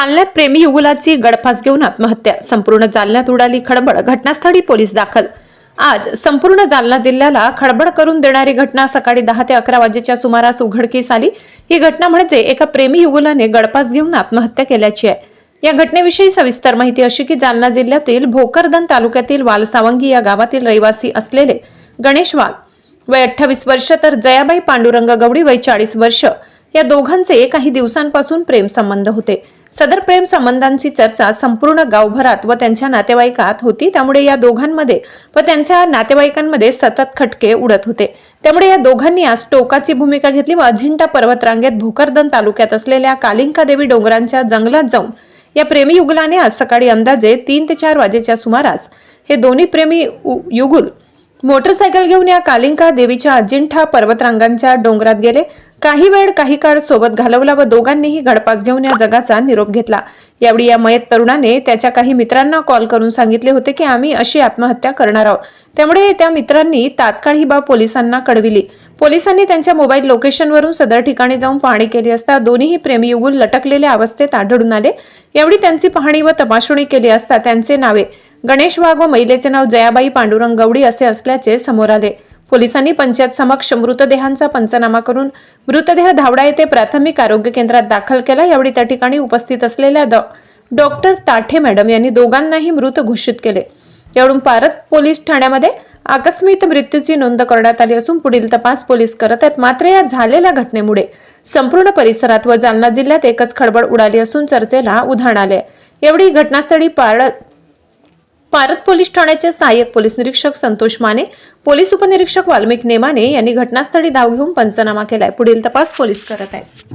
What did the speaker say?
जालन्यात प्रेमी युगुलाची गडफास घेऊन आत्महत्या. संपूर्ण जालन्यात उडाली खडबड. घटनास्थळी पोलीस दाखल. आज संपूर्ण जालना जिल्ह्याला खडबड करून देणारी घटना सकाळी दहा ते अकरा वाजेच्या सुमारास उघडकीस आली. ही घटना म्हणजे एका प्रेमी युगुलाने गडपास घेऊन आत्महत्या केल्याची आहे. या घटनेविषयी सविस्तर माहिती अशी की जालना जिल्ह्यातील भोकरदन तालुक्यातील वालसावंगी या गावातील रहिवासी असलेले गणेश वाघ. वय अठ्ठावीस वर्ष तर जयाबाई पांडुरंग गवडी वय चाळीस वर्ष. या दोघांचे काही दिवसांपासून प्रेम संबंध होते. सदर प्रेम संबंधांची चर्चा संपूर्ण गावभरात व त्यांच्या नातेवाईकात होती. त्यामुळे या दोघांमध्ये व त्यांच्या नातेवाईकांमध्ये सतत खटके उडत होते. त्यामुळे या दोघांनी आज टोकाची भूमिका घेतली व अजिंठा पर्वतरांगेत भोकरदन तालुक्यात असलेल्या कालिंका देवी डोंगरांच्या जंगलात जाऊन या प्रेमी युगलाने आज सकाळी अंदाजे तीन ते चार वाजेच्या सुमारास हे दोन्ही प्रेमी उ- युगुल मोटरसायकल घेऊन या कालिंका देवीच्या अजिंठा पर्वतरांगांच्या डोंगरात गेले. काही वेळ काही काळ सोबत घालवला व दोघांनीही गडपास घेऊन या जगाचा निरोप घेतला. यावेळी या मयत तरुणाने त्याच्या काही मित्रांना कॉल करून सांगितले होते की आम्ही अशी आत्महत्या करणार आहोत. त्यामुळे त्या मित्रांनी तात्काळ ही बाब पोलिसांना कळविली. पोलिसांनी त्यांच्या मोबाईल लोकेशनवरून सदर ठिकाणी जाऊन पाहणी केली असता दोन्हीही प्रेमीयुगुल लटकलेल्या अवस्थेत आढळून आले. यावेळी त्यांची पाहणी व तपासणी केली असता त्यांचे नावे गणेश वाघ व महिलेचे नाव जयाबाई पांडुरंग गवडी असे असल्याचे समोर आले. पोलिसांनी पंचायत समक्ष मृतदेहांचा पंचनामा करून मृतदेह धावडा येथे प्राथमिक आरोग्य केंद्रात दाखल केला. यावेळी त्या ठिकाणी उपस्थित असलेल्या डॉक्टर ताठे मॅडम यांनी दोघांनाही मृत घोषित केले. यावरून पारत पोलीस ठाण्यामध्ये आकस्मिक मृत्यूची नोंद करण्यात आली असून पुढील तपास पोलीस करत आहेत. मात्र या झालेल्या घटनेमुळे संपूर्ण परिसरात व जालना जिल्ह्यात एकच खळबळ उडाली असून चर्चेला उधाण आले यावेळी घटनास्थळी पारत पारत पोलीस ठाण्याचे सहाय्यक पोलीस निरीक्षक संतोष माने पोलीस उपनिरीक्षक वाल्मिक नेमाने यांनी घटनास्थळी धाव घेऊन पंचनामा केलाय. पुढील तपास पोलीस करत आहेत.